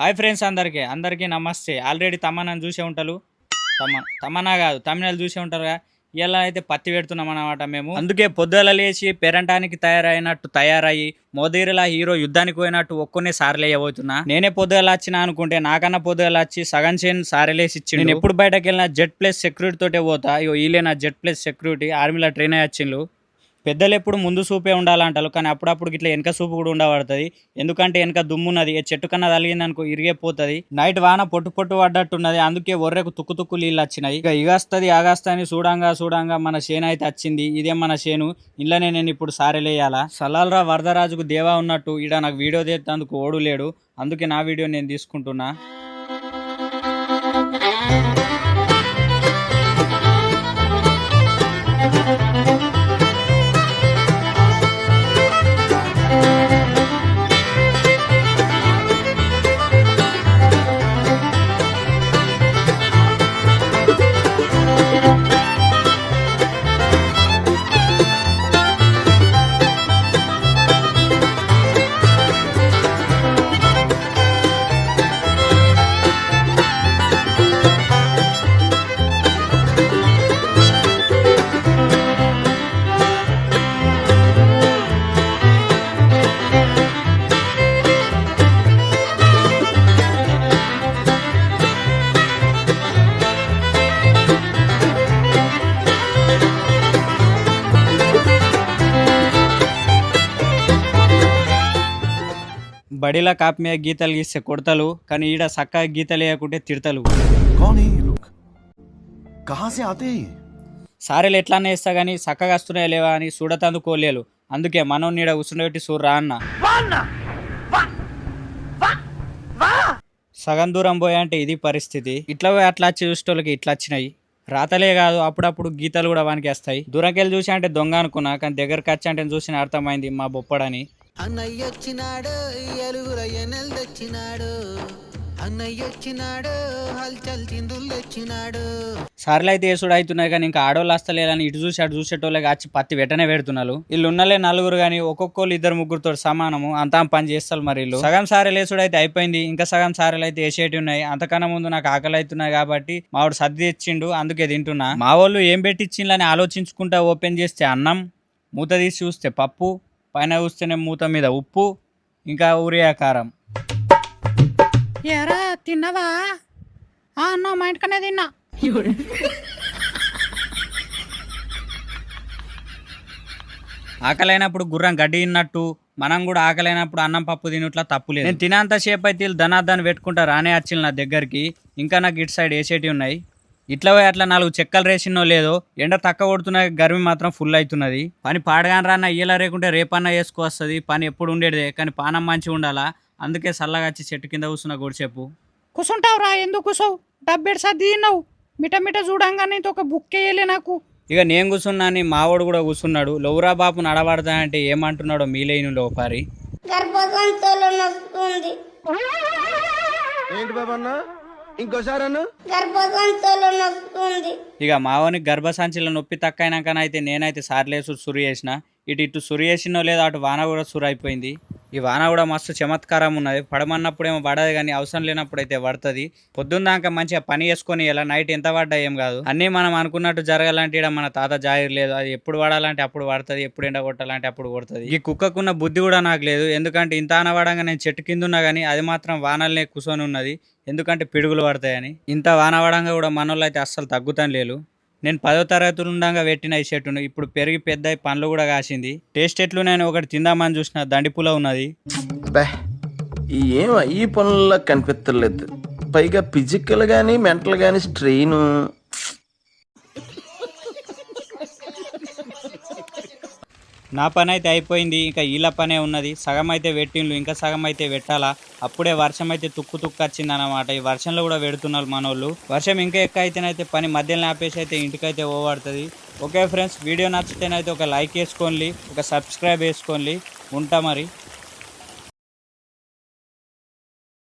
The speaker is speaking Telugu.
హాయ్ ఫ్రెండ్స్ అందరికీ. అందరికీ నమస్తే. ఆల్రెడీ తమన్నాను చూసే ఉంటారు. తమ తమన్నా కాదు తమిళనాడు చూసే ఉంటారుగా ఇలా అయితే పత్తి పెడుతున్నాం అనమాట మేము. అందుకే పొద్దుల లేచి పెరంటానికి తయారైనట్టు తయారయ్యి మోదీరులా హీరో యుద్ధానికి పోయినట్టు ఒక్కనే సారలేయబోతున్నా నేనే పొద్దుగల వచ్చిన అనుకుంటే నాకన్నా పొద్దుగల వచ్చి సగం చేను సారలేసి ఇచ్చి నేను ఎప్పుడు బయటకు వెళ్ళినా జెడ్ ప్లస్ సెక్యూరిటీ తోటే పోతా. ఇగో వీళ్ళే నా జెడ్ ప్లస్ సెక్యూరిటీ ఆర్మీలో ట్రైన్ అయ్యి వచ్చిండ్రు పెద్దలు ఎప్పుడు ముందు సూపే ఉండాలంటారు కానీ అప్పుడప్పుడు ఇట్లా వెనక సూపు కూడా ఉండబడుతుంది. ఎందుకంటే వెనక దుమ్మున్నది ఏ చెట్టు కన్నా తలిగింది అనుకో ఇరిగిపోతుంది నైట్ వాన పొట్టు పొట్టు పడ్డట్టున్నది అందుకే ఒర్రెకు తుక్కు తుక్కు నీళ్ళు వచ్చినాయి. ఇక ఇగస్తుంది ఆగస్తని చూడంగా చూడంగా మన చేను అయితే వచ్చింది. ఇదే మన చేను ఇంట్లోనే నేను ఇప్పుడు సారెలేయాలా. సలాల్రా వరదరాజుకు దేవా ఉన్నట్టు ఇడ నాకు వీడియో తీసేందుకు ఓడు లేడు. అందుకే నా వీడియో నేను తీసుకుంటున్నా. బడిలా కాప్ మీద గీతలు గీస్తే కొడతలు కానీ ఈడ సక్క గీతలు వేయకుంటే తిడతలు. సారీలు ఎట్లానే వేస్తా కానీ చక్కగా వస్తున్నాయి లేవా అని చూడతందుకోలేదు అందుకే మనం నీడ ఉసురబెట్టి చూడరా అన్న. సగం దూరం పోయాంటే ఇది పరిస్థితి. ఇట్లా పోయి అట్లా చూసేటోళ్ళకి ఇట్లా వచ్చినాయి. రాతలే కాదు అప్పుడప్పుడు గీతలు కూడా వానికి వస్తాయి దూరంకెళ్ళి చూసి అంటే దొంగ అనుకున్నా కానీ దగ్గరకు వచ్చి అంటే చూసిన అర్థమైంది మా బొప్పడని. అన్నయ్య వచ్చినాడు ఎలుగురయ్య తెచ్చినాడు. అన్నయ్య వచ్చినాడు హల్చల్ చిందులు తెచ్చినాడు. సార్లు అయితే వేసుడు అవుతున్నాయి కానీ ఇంకా ఆడోళ్ళు వస్తలేదని ఇటు చూసి అటు చూసేటోళ్ళే కాచి పత్తి వెంటనే పెడుతున్నారు. వీళ్ళు ఉన్నలే నలుగురు కానీ ఒక్కొక్కరు ఇద్దరు ముగ్గురుతో సమానము అంతా పని చేస్తారు మరి వీళ్ళు. సగం సారీలు వేసుడు అయితే అయిపోయింది ఇంకా సగం సారీలు అయితే వేసేటి ఉన్నాయి. అంతకన్నా ముందు నాకు ఆకలి అవుతున్నాయి కాబట్టి మావాడు సర్ది తెచ్చిండు అందుకే తింటున్నా. మా వాళ్ళు ఏం పెట్టించిండ్లని ఆలోచించుకుంటా ఓపెన్ చేస్తే అన్నం మూత తీసి చూస్తే పప్పు పైన చూస్తేనే మూత మీద ఉప్పు ఇంకా ఊరియా కారం ఎరా తిన్నవా? ఆ అన్న మా ఇంటికనే తిన్నా. ఆకలైనప్పుడు గుర్రం గడ్డి తిన్నట్టు మనం కూడా ఆకలైనప్పుడు అన్నం పప్పు తినట్లా తప్పు లేదు. నేను తినేంత సేపు అయితే వీళ్ళు ధనార్దాన్ని పెట్టుకుంటా రానే వచ్చింది నా దగ్గరికి. ఇంకా నాకు ఇటు సైడ్ వేసేటివి ఉన్నాయి. ఇట్లా పోయి అట్లా నాలుగు చెక్కలు రేసినో లేదో ఎండ తక్కువ కొడుతున్న గర్మి మాత్రం ఫుల్ అవుతున్నది. పని పాడగాని రాన్న ఇయ్యలా రేకుంటే రేపన్నా వేసుకొస్తుంది పని ఎప్పుడు ఉండేదే కానీ పానం మంచిగా ఉండాలా? అందుకే చల్లగా వచ్చి చెట్టు కింద కూర్చున్న గొడిసేపు కూసుంటావురా ఎందుకు కూసావు? డబ్బెడు సర్ది తిన్నావు. మిట మిట చూడంగానే ఇంత ఒక బుక్ వేయలే నాకు. ఇక నేను కూర్చున్నాని మావాడు కూడా కూర్చున్నాడు. లౌరా బాపు నడబడతానంటే ఏమంటున్నాడో మీలేను లోపారి ఏంటి బాబా అన్న ఇంకోసారి అన్న. గర్భసంచలో నొస్తుంది ఇక మావని గర్భసంచిలో నొప్పి తక్కువైనాకనైతే నేనైతే సార్లేసు సురు చేసిన. ఇటు ఇటు సురేసినో లేదో అటు వాన కూడా సురు అయిపోయింది ఈ వాన కూడా మస్తు చమత్కారం ఉన్నది. పడమన్నప్పుడేమో పడదు కానీ అవసరం లేనప్పుడు అయితే పడుతుంది. పొద్దున్న దాకా మంచిగా పని చేసుకొని ఇలా నైట్ ఎంత పడ్డా ఏం కాదు. అన్నీ మనం అనుకున్నట్టు జరగాలంటే ఈడ మన తాత జాయిర్ లేదు. అది ఎప్పుడు పడాలంటే అప్పుడు పడుతుంది ఎప్పుడు ఎండ కొట్టాలంటే అప్పుడు కొడుతుంది. ఈ కుక్కకున్న బుద్ధి కూడా నాకు లేదు. ఎందుకంటే ఇంత అనవడంగా నేను చెట్టు కింద ఉన్నా కానీ అది మాత్రం వానల్నే కూర్చొని ఉన్నది. ఎందుకంటే పిడుగులు పడతాయని. ఇంత వానవడంగా కూడా మనోళ్ళు అయితే అస్సలు తగ్గుతాను లేదు నేను పదో తరగతి ఉండగా పెట్టిన ఈ చెట్టును ఇప్పుడు పెరిగి పెద్ద పండ్లు కూడా కాసింది. టేస్ట్ ఎట్లు నేను ఒకటి తిందామని చూసిన దండిపూల ఉన్నది. ఏమో ఈ పనుల్లో కనిపెత్తలేదు. పైగా ఫిజికల్ కానీ మెంటల్ కానీ స్ట్రెయిన్ నా పని అయితే అయిపోయింది ఇంకా వీళ్ళ పనే ఉన్నది. సగం అయితే పెట్టిండ్లు ఇంకా సగం అయితే పెట్టాలా? అప్పుడే వర్షం అయితే తుక్కు తుక్కు వచ్చింది అనమాట ఈ వర్షంలో కూడా పెడుతున్నారు మనోళ్ళు. వర్షం ఇంకా ఎక్కువ అయితేనైతే పని మధ్యలో ఆపేసి అయితే ఇంటికైతే పోబడుతుంది. ఓకే ఫ్రెండ్స్ వీడియో నచ్చితేనైతే ఒక లైక్ వేసుకోండి ఒక సబ్స్క్రైబ్ వేసుకోండి. ఉంటా మరి.